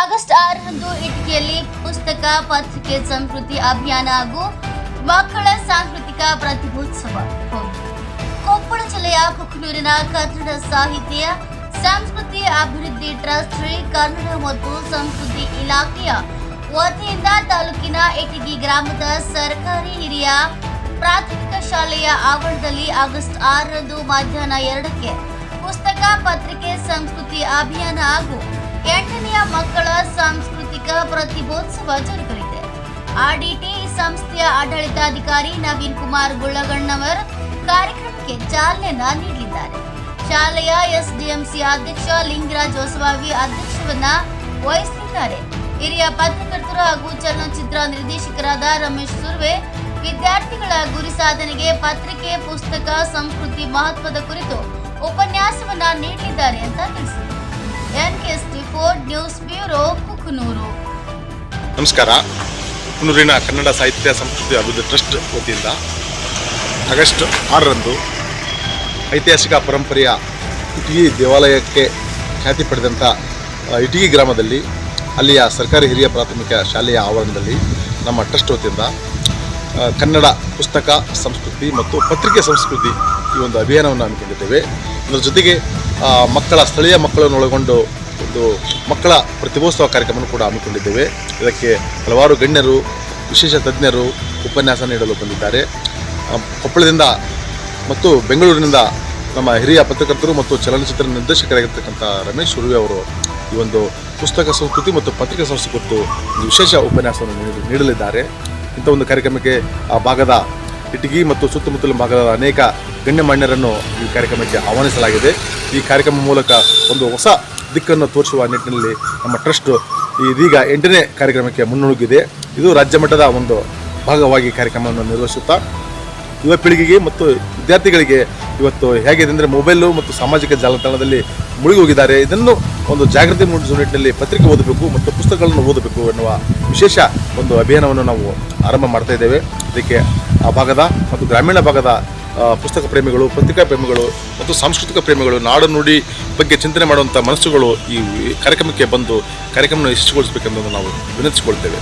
August ಆರರಂದು ಇಟಕಿಯಲ್ಲಿ ಪುಸ್ತಕ, ಪತ್ರಿಕೆ, ಸಂಸ್ಕೃತಿ ಅಭಿಯಾನ ಹಾಗೂ ಮಕ್ಕಳ ಸಾಂಸ್ಕೃತಿಕ ಪ್ರತಿಭೋತ್ಸವ. ಕೊಪ್ಪಳ ಜಿಲ್ಲೆಯ ಕುಕ್ಕನೂರಿನ ಕನ್ನಡ ಸಾಹಿತ್ಯ, ಸಂಸ್ಕೃತಿ ಅಭಿವೃದ್ಧಿ ಟ್ರಸ್ಟ್ ಶ್ರೀ ಕನ್ನಡ ಮತ್ತು ಸಂಸ್ಕೃತಿ ಇಲಾಖೆಯ ವತಿಯಿಂದ ತಾಲೂಕಿನ ಇಟಗಿ ಗ್ರಾಮದ ಸರ್ಕಾರಿ ಹಿರಿಯ ಪ್ರಾಥಮಿಕ ಶಾಲೆಯ ಆವರಣದಲ್ಲಿ ಆಗಸ್ಟ್ ಆರರಂದು ಮಧ್ಯಾಹ್ನ ಎರಡಕ್ಕೆ ಪುಸ್ತಕ, ಪತ್ರಿಕೆ, ಸಂಸ್ಕೃತಿ ಅಭಿಯಾನ ಹಾಗೂ ಮಕ್ಕಳ ಸಾಂಸ್ಕೃತಿಕ ಪ್ರತಿಭೋತ್ಸವ ಜರುಗಲಿದೆ. ಆರ್ಡಿಟಿ ಸಂಸ್ಥೆಯ ಆಡಳಿತಾಧಿಕಾರಿ ನವೀನ್ ಕುಮಾರ್ ಗುಳ್ಳಗಣ್ಣವರ್ ಕಾರ್ಯಕ್ರಮಕ್ಕೆ ಚಾಲನೆ ನೀಡಲಿದ್ದಾರೆ. ಶಾಲೆಯ ಎಸ್ಡಿಎಂಸಿ ಅಧ್ಯಕ್ಷ ಲಿಂಗರಾಜ್ ಹೊಸವಾವಿ ಅಧ್ಯಕ್ಷವನ್ನ ವಹಿಸಲಿದ್ದಾರೆ. ಹಿರಿಯ ಪತ್ರಕರ್ತರು ಹಾಗೂ ಚಲನಚಿತ್ರ ನಿರ್ದೇಶಕರಾದ ರಮೇಶ್ ಸುರ್ವೆ, ವಿದ್ಯಾರ್ಥಿಗಳ ಗುರಿ ಸಾಧನೆಗೆ ಪತ್ರಿಕೆ, ಪುಸ್ತಕ, ಸಂಸ್ಕೃತಿ ಮಹತ್ವದ ಕುರಿತು ಉಪನ್ಯಾಸವನ್ನ ನೀಡಲಿದ್ದಾರೆ ಅಂತ ತಿಳಿಸಿದರು. ನಮಸ್ಕಾರ. ಕುನೂರಿನ ಕನ್ನಡ ಸಾಹಿತ್ಯ ಸಂಸ್ಕೃತಿ ಅಭಿವೃದ್ಧಿ ಟ್ರಸ್ಟ್ ವತಿಯಿಂದ ಆಗಸ್ಟ್ ಆರರಂದು ಐತಿಹಾಸಿಕ ಪರಂಪರೆಯ ಇಟಗಿ ದೇವಾಲಯಕ್ಕೆ ಖ್ಯಾತಿ ಪಡೆದಂಥ ಇಟಗಿ ಗ್ರಾಮದಲ್ಲಿ ಅಲ್ಲಿಯ ಸರ್ಕಾರಿ ಹಿರಿಯ ಪ್ರಾಥಮಿಕ ಶಾಲೆಯ ಆವರಣದಲ್ಲಿ ನಮ್ಮ ಟ್ರಸ್ಟ್ ವತಿಯಿಂದ ಕನ್ನಡ ಪುಸ್ತಕ ಸಂಸ್ಕೃತಿ ಮತ್ತು ಪತ್ರಿಕೆ ಸಂಸ್ಕೃತಿ ಈ ಒಂದು ಅಭಿಯಾನವನ್ನು ಹಮ್ಮಿಕೊಂಡಿದ್ದೇವೆ. ಇದರ ಜೊತೆಗೆ ಮಕ್ಕಳ, ಸ್ಥಳೀಯ ಮಕ್ಕಳನ್ನು ಒಳಗೊಂಡು ಒಂದು ಮಕ್ಕಳ ಪ್ರತಿಭೋತ್ಸವ ಕಾರ್ಯಕ್ರಮವನ್ನು ಕೂಡ ಹಮ್ಮಿಕೊಂಡಿದ್ದೇವೆ. ಇದಕ್ಕೆ ಹಲವಾರು ಗಣ್ಯರು, ವಿಶೇಷ ತಜ್ಞರು ಉಪನ್ಯಾಸ ನೀಡಲು ಬಂದಿದ್ದಾರೆ. ಕೊಪ್ಪಳದಿಂದ ಮತ್ತು ಬೆಂಗಳೂರಿನಿಂದ ನಮ್ಮ ಹಿರಿಯ ಪತ್ರಕರ್ತರು ಮತ್ತು ಚಲನಚಿತ್ರ ನಿರ್ದೇಶಕರಾಗಿರ್ತಕ್ಕಂಥ ರಮೇಶ್ ಸುರ್ವೆ ಅವರು ಈ ಒಂದು ಪುಸ್ತಕ ಸಂಸ್ಕೃತಿ ಮತ್ತು ಪತ್ರಿಕಾ ಸಂಸ್ಕೃತಿ ಕುರಿತು ವಿಶೇಷ ಉಪನ್ಯಾಸವನ್ನು ನೀಡಿ- ನೀಡಲಿದ್ದಾರೆ. ಇಂಥ ಒಂದು ಕಾರ್ಯಕ್ರಮಕ್ಕೆ ಆ ಭಾಗದ ಇಟಗಿ ಮತ್ತು ಸುತ್ತಮುತ್ತಲಿನ ಭಾಗದ ಅನೇಕ ಗಣ್ಯಮಾನ್ಯರನ್ನು ಈ ಕಾರ್ಯಕ್ರಮಕ್ಕೆ ಆಹ್ವಾನಿಸಲಾಗಿದೆ. ಈ ಕಾರ್ಯಕ್ರಮ ಮೂಲಕ ಒಂದು ಹೊಸ ದಿಕ್ಕನ್ನು ತೋರಿಸುವ ನಿಟ್ಟಿನಲ್ಲಿ ನಮ್ಮ ಟ್ರಸ್ಟ್ ಇದೀಗ ಎಂಟನೇ ಕಾರ್ಯಕ್ರಮಕ್ಕೆ ಮುನ್ನುಗ್ಗಿದೆ. ಇದು ರಾಜ್ಯ ಮಟ್ಟದ ಒಂದು ಭಾಗವಾಗಿ ಕಾರ್ಯಕ್ರಮವನ್ನು ನಿರ್ವಹಿಸುತ್ತಾ ಯುವ ಪೀಳಿಗೆಗೆ ಮತ್ತು ವಿದ್ಯಾರ್ಥಿಗಳಿಗೆ ಇವತ್ತು ಹೇಗಿದೆ ಅಂದರೆ ಮೊಬೈಲು ಮತ್ತು ಸಾಮಾಜಿಕ ಜಾಲತಾಣದಲ್ಲಿ ಮುಳುಗಿ ಹೋಗಿದ್ದಾರೆ ಇದನ್ನು ಒಂದು ಜಾಗೃತಿ ಮೂಡಿಸುವ ನಿಟ್ಟಿನಲ್ಲಿ ಪತ್ರಿಕೆ ಓದಬೇಕು ಮತ್ತು ಪುಸ್ತಕಗಳನ್ನು ಓದಬೇಕು ಎನ್ನುವ ವಿಶೇಷ ಒಂದು ಅಭಿಯಾನವನ್ನು ನಾವು ಆರಂಭ ಮಾಡ್ತಾ ಇದ್ದೇವೆ. ಅದಕ್ಕೆ ಆ ಭಾಗದ ಮತ್ತು ಗ್ರಾಮೀಣ ಭಾಗದ ಪುಸ್ತಕ ಪ್ರೇಮಿಗಳು, ಪತ್ರಿಕಾ ಪ್ರೇಮಿಗಳು ಮತ್ತು ಸಾಂಸ್ಕೃತಿಕ ಪ್ರೇಮಿಗಳು ನಾಡು ನುಡಿ ಬಗ್ಗೆ ಚಿಂತನೆ ಮಾಡುವಂಥ ಮನಸ್ಸುಗಳು ಈ ಕಾರ್ಯಕ್ರಮಕ್ಕೆ ಬಂದು ಕಾರ್ಯಕ್ರಮವನ್ನು ಯಶಸ್ವಿಗೊಳಿಸಬೇಕೆಂದು ನಾವು ವಿನಂತಿಸಿಕೊಳ್ತೇವೆ.